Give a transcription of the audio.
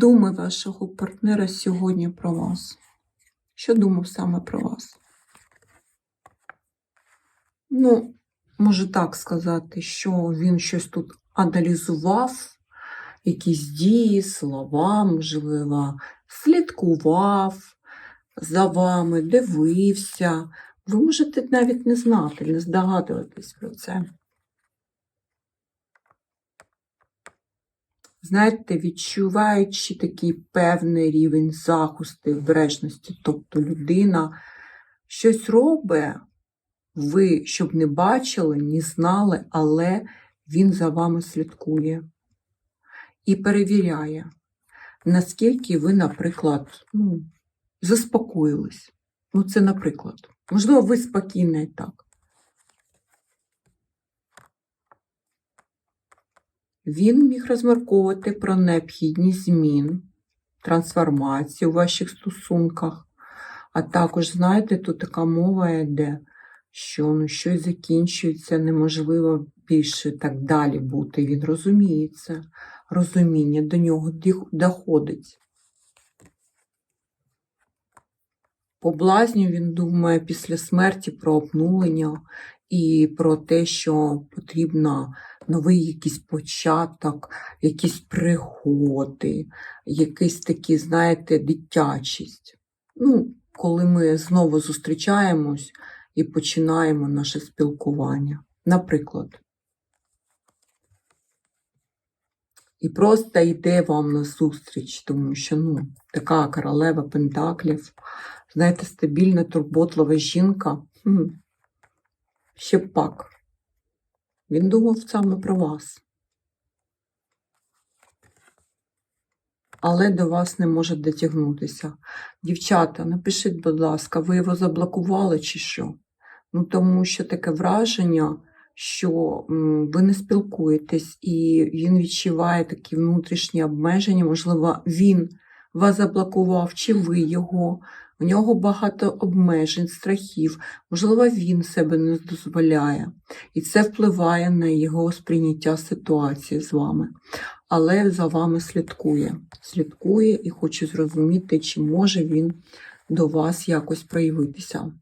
думи вашого партнера сьогодні про вас? Що думав саме про вас? Ну, можу так сказати, що він щось тут аналізував, якісь дії, слова, можливо, слідкував за вами, дивився. Ви можете навіть не знати, не здогадуватись про це. Знаєте, відчуваючи такий певний рівень захисту і тобто людина щось робить, ви щоб не бачили, не знали, але він за вами слідкує і перевіряє, наскільки ви, наприклад, ну, заспокоїлись. Ну, це наприклад. Можливо, ви спокійна і так. Він міг розмірковувати про необхідність змін, трансформації у ваших стосунках. А також, знаєте, тут така мова йде, що ну, щось закінчується, неможливо більше так далі бути. Він розуміє це, розуміння до нього доходить. По блазню він думає після смерті про обнулення і про те, що потрібно новий якийсь початок, якісь пригоди, якийсь такий, знаєте, дитячість. Ну, коли ми знову зустрічаємось і починаємо наше спілкування. Наприклад. І просто йде вам на зустріч, тому що ну, така королева Пентаклів, знаєте, стабільна, турботлива жінка. Ще пак. Він думав саме про вас. Але до вас не може дотягнутися. Дівчата, напишіть, будь ласка, ви його заблокували чи що? Ну, тому що таке враження, що ви не спілкуєтесь, і він відчуває такі внутрішні обмеження. Можливо, він вас заблокував, чи ви його. У нього багато обмежень, страхів. Можливо, він себе не дозволяє. І це впливає на його сприйняття ситуації з вами. Але за вами слідкує. Слідкує і хоче зрозуміти, чи може він до вас якось проявитися.